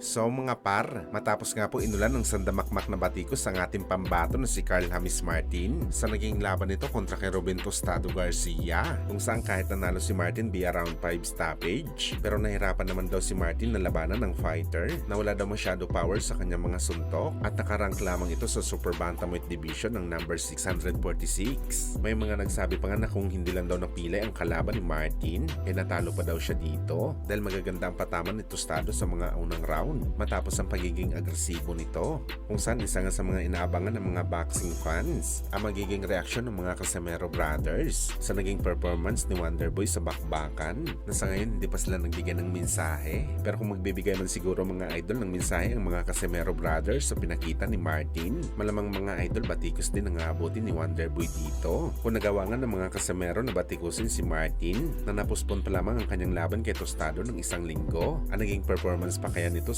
So mga par, matapos nga po inulan ng sandamakmak na batikos ang ating pambato na si Carl Hamis Martin. Sa naging laban nito kontra kay Robin Tostado Garcia kung saan kahit nanalo si Martin via round 5 stoppage. Pero nahirapan naman daw si Martin na labanan ng fighter na wala daw masyado power sa kanyang mga suntok. At nakarank lamang ito sa Super Bantamweight Division ng number 646. May mga nagsabi pa nga na kung hindi lang daw napili ang kalaban ni Martin, eh natalo pa daw siya dito. Dahil magaganda ang pataman ni Tostado sa mga unang round matapos ang pagiging agresibo nito. Kung saan isa nga sa mga inaabangan ng mga boxing fans ang magiging reaksyon ng mga Casemiro brothers sa naging performance ni Wonderboy sa bakbakan na sa ngayon hindi pa sila nagbigay ng mensahe. Pero kung magbibigay man siguro mga idol ng mensahe ang mga Casemiro brothers sa pinakita ni Martin, malamang mga idol batikos din ang aabutin ni Wonderboy dito. Kung nagawa nga ng mga Casemiro na batikusin si Martin na napuspon pa lamang ang kanyang laban kay Tostado ng isang linggo, ang naging performance pa kaya nito